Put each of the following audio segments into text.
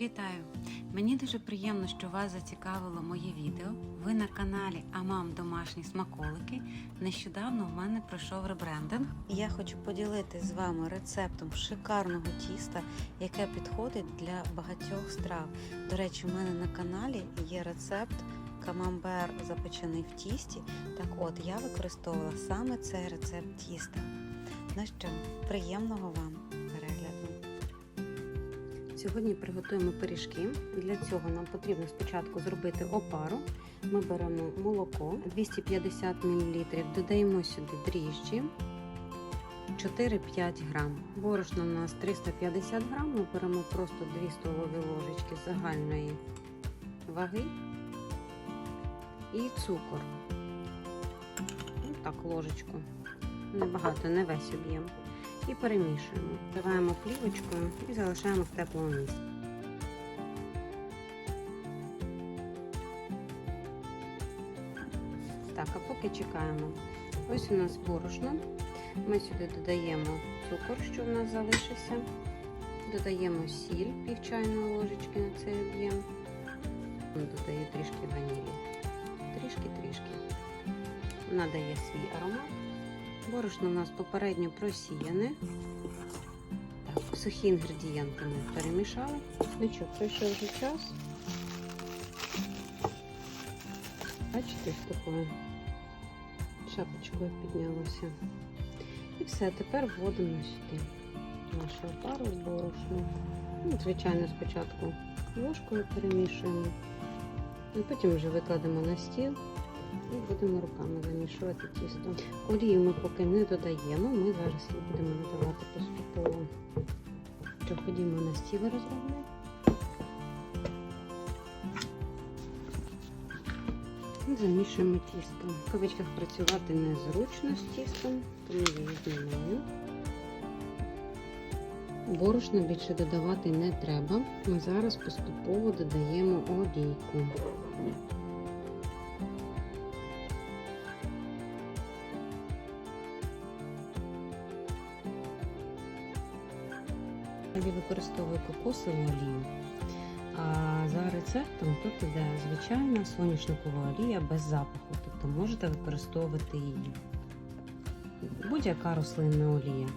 Вітаю! Мені дуже приємно, що вас зацікавило моє відео. Ви на каналі Амам Домашні смаколики. Нещодавно в мене пройшов ребрендинг. Я хочу поділитися з вами рецептом шикарного тіста, яке підходить для багатьох страв. До речі, у мене на каналі є рецепт камамбер запечений в тісті. Так от я використовувала саме цей рецепт тіста. Ну що, приємного вам! Сьогодні приготуємо пиріжки. Для цього нам потрібно спочатку зробити опару. Ми беремо молоко 250 мл, додаємо сюди дріжджі 4-5 грам. Борошно у нас 350 грам. Ми беремо просто 2 столові ложечки загальної ваги і цукор. Ось так ложечку. Небагато, не весь об'єм і перемішуємо. Вливаємо плівочкою і залишаємо в теплому місці. Так, а поки чекаємо. Ось у нас борошно. Ми сюди додаємо цукор, що в нас залишився. Додаємо сіль пів чайної ложечки на цей об'єм. Додаю трішки ванілі. Трішки-трішки. Вона дає свій аромат. Борошно у нас попередньо просіяне. Так, сухі інгредієнти ми перемішали. Ну що, пройшов вже час. Бачите, з такою шапочкою піднялося. І все, тепер вводимо сюди нашу опару з борошном. Ну, звичайно, спочатку ложкою перемішуємо, а потім вже викладемо на стіл. І будемо руками замішувати тісто. Олію ми поки не додаємо, ми зараз її будемо додавати поступово. Що ходімо на стіл розробляти. І замішуємо тісто. В кавичках працювати незручно з тістом, тому я її знімаю. Борошна більше додавати не треба. Ми зараз поступово додаємо олійку. Я використовую кокосову олію. А за рецептом тут іде звичайна соняшникова олія без запаху. Тобто можете використовувати її. Будь-яка рослинна олія.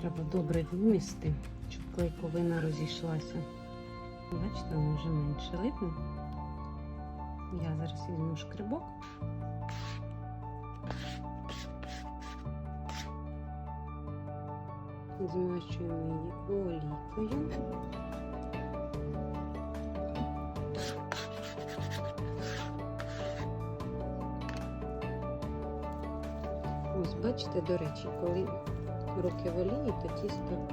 Треба добре вмісти, щоб клейковина розійшлася. Бачите, вона вже менше видно. Я зараз візьму шкрибок. Змащуємо її олійкою. Ось, бачите, до речі, коли руки в олії, то тісто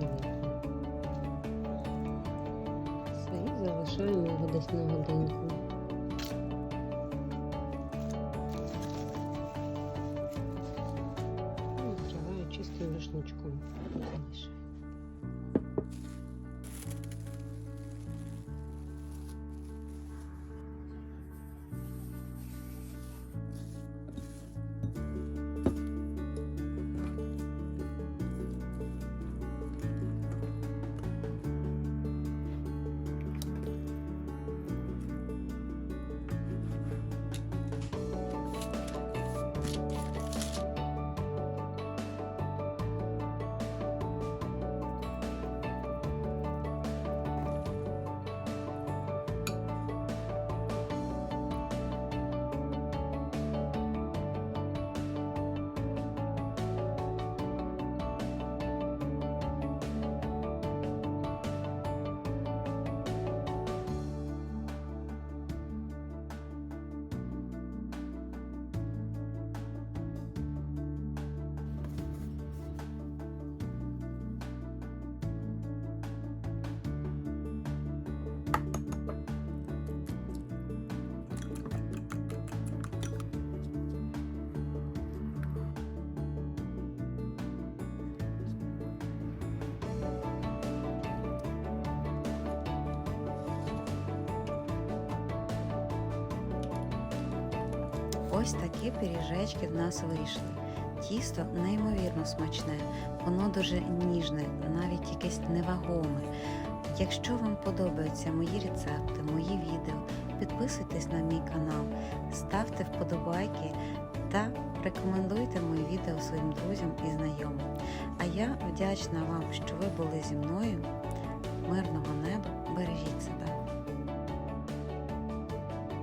не. Все, і залишаємо його десь на годинку. Чистим рушничком. Ось такі пиріжечки в нас вийшли. Тісто неймовірно смачне, воно дуже ніжне, навіть якесь невагоме. Якщо вам подобаються мої рецепти, мої відео, підписуйтесь на мій канал, ставте вподобайки та рекомендуйте мої відео своїм друзям і знайомим. А я вдячна вам, що ви були зі мною. Мирного неба, бережіть себе.